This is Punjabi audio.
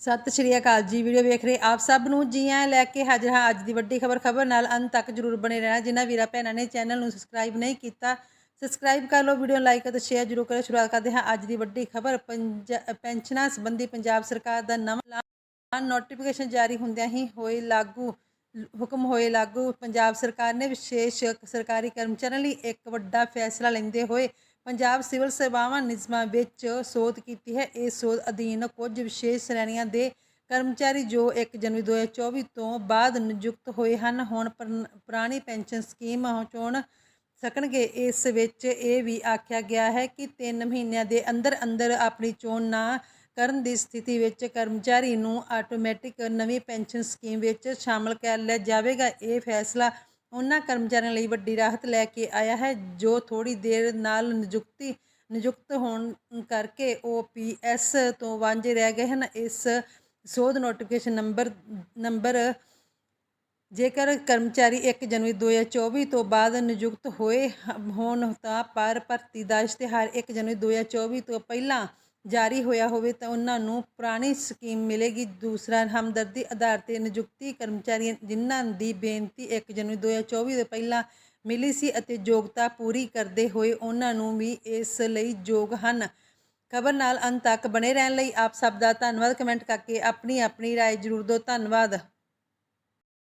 ਸਤਿ ਸ਼੍ਰੀ ਅਕਾਲ ਜੀ, ਵੀਡੀਓ ਵੇਖ ਰਹੇ ਆਪ ਸਭ ਨੂੰ। ਜੀ ਆਇਆਂ ਲੈ ਕੇ ਹਾਜ਼ਰ ਹਾਂ ਅੱਜ ਦੀ ਵੱਡੀ ਖਬਰ। ਖਬਰ ਨਾਲ ਅੰਤ ਤੱਕ ਜਰੂਰ ਬਣੇ ਰਹਿਣਾ। ਜਿਨ੍ਹਾਂ ਵੀਰਾਂ ਭੈਣਾਂ ਨੇ ਚੈਨਲ ਨੂੰ ਸਬਸਕ੍ਰਾਈਬ ਨਹੀਂ ਕੀਤਾ, ਸਬਸਕ੍ਰਾਈਬ ਕਰ ਲਓ, ਵੀਡੀਓ ਲਾਈਕ ਅਤੇ ਸ਼ੇਅਰ ਜਰੂਰ ਕਰੋ। ਸ਼ੁਰੂਆਤ ਕਰਦੇ ਹਾਂ ਅੱਜ ਦੀ ਵੱਡੀ ਖਬਰ। ਪੈਨਸ਼ਨਾਂ ਸੰਬੰਧੀ ਪੰਜਾਬ ਸਰਕਾਰ ਦਾ ਨਵਾਂ ਐਲਾਨ। ਨੋਟੀਫਿਕੇਸ਼ਨ ਜਾਰੀ ਹੁੰਦਿਆਂ ਹੀ ਹੋਏ ਲਾਗੂ, ਹੁਕਮ ਹੋਏ ਲਾਗੂ। ਪੰਜਾਬ ਸਰਕਾਰ ਨੇ ਵਿਸ਼ੇਸ਼ ਸਰਕਾਰੀ ਕਰਮਚਾਰੀਆਂ ਲਈ ਇੱਕ ਵੱਡਾ ਫੈਸਲਾ ਲੈਂਦੇ ਹੋਏ ਪੰਜਾਬ ਸਿਵਲ ਸੇਵਾਵਾਂ ਨਿਯਮਾਂ ਵਿੱਚ ਸੋਧ ਕੀਤੀ ਹੈ। ਇਸ ਸੋਧ ਅਧੀਨ ਕੁਝ ਵਿਸ਼ੇਸ਼ ਸ਼੍ਰੇਣੀਆਂ ਦੇ ਕਰਮਚਾਰੀ ਜੋ 1 ਜਨਵਰੀ 2024 ਤੋਂ ਬਾਅਦ ਨਿਯੁਕਤ ਹੋਏ ਹਨ, ਹੁਣ ਪੁਰਨ- ਪੁਰਾਣੀ ਪੈਨਸ਼ਨ ਸਕੀਮ ਚੋਣ ਸਕਣਗੇ। ਇਸ ਵਿੱਚ ਇਹ ਵੀ ਆਖਿਆ ਗਿਆ ਹੈ ਕਿ 3 ਮਹੀਨਿਆਂ ਦੇ ਅੰਦਰ ਅੰਦਰ ਆਪਣੀ ਚੋਣ ਨਾ ਕਰਨ ਦੀ ਸਥਿਤੀ ਵਿੱਚ ਕਰਮਚਾਰੀ ਨੂੰ ਆਟੋਮੈਟਿਕ ਨਵੀਂ ਪੈਨਸ਼ਨ ਸਕੀਮ ਵਿੱਚ ਸ਼ਾਮਲ ਕਰ ਲਿਆ ਜਾਵੇਗਾ। ਇਹ ਫੈਸਲਾ ਉਹਨਾਂ ਕਰਮਚਾਰੀਆਂ ਲਈ ਵੱਡੀ ਰਾਹਤ ਲੈ ਕੇ ਆਇਆ ਹੈ, ਜੋ ਥੋੜੀ ਦੇਰ ਨਾਲ ਨਿਯੁਕਤੀ, ਨਿਯੁਕਤ ਹੋਣ ਕਰਕੇ ਓਪੀਐਸ ਤੋਂ ਵਾਂਝੇ ਰਹਿ ਗਏ ਹਨ। ਇਸ ਸੋਧ ਨੋਟੀਫਿਕੇਸ਼ਨ ਨੰਬਰ ਨੰਬਰ ਜੇਕਰ ਕਰਮਚਾਰੀ 1 ਜਨਵਰੀ 2024 ਤੋਂ ਬਾਅਦ ਨਿਯੁਕਤ ਹੋਏ ਹੋਣ ਤਾਂ ਪਰ ਭਰਤੀ ਦਾ ਇਸ਼ਤਿਹਾਰ 1 ਜਨਵਰੀ 2024 ਤੋਂ ਪਹਿਲਾਂ ਜਾਰੀ ਹੋਇਆ ਹੋਵੇ ਤਾਂ ਉਹਨਾਂ ਨੂੰ ਪੁਰਾਣੀ ਸਕੀਮ ਮਿਲੇਗੀ ਦੂਸਰਾ ਹਮਦਰਦੀ ਆਧਾਰ ਤੇ ਨਿਯੁਕਤੀ ਕਰਮਚਾਰੀ ਜਿਨ੍ਹਾਂ ਦੀ ਬੇਨਤੀ 1 ਜਨਵਰੀ 2024 ਤੋਂ ਪਹਿਲਾਂ ਮਿਲੀ ਸੀ ਅਤੇ ਯੋਗਤਾ ਪੂਰੀ ਕਰਦੇ ਹੋਏ ਉਹਨਾਂ ਨੂੰ ਵੀ ਇਸ ਲਈ ਯੋਗ ਹਨ ਖਬਰ ਨਾਲ ਅੰਤ ਤੱਕ ਬਣੇ ਰਹਿਣ ਲਈ ਆਪ ਸਭ ਦਾ ਧੰਨਵਾਦ ਕਮੈਂਟ ਕਰਕੇ ਆਪਣੀ ਆਪਣੀ رائے ਜ਼ਰੂਰ ਦਿਓ ਧੰਨਵਾਦ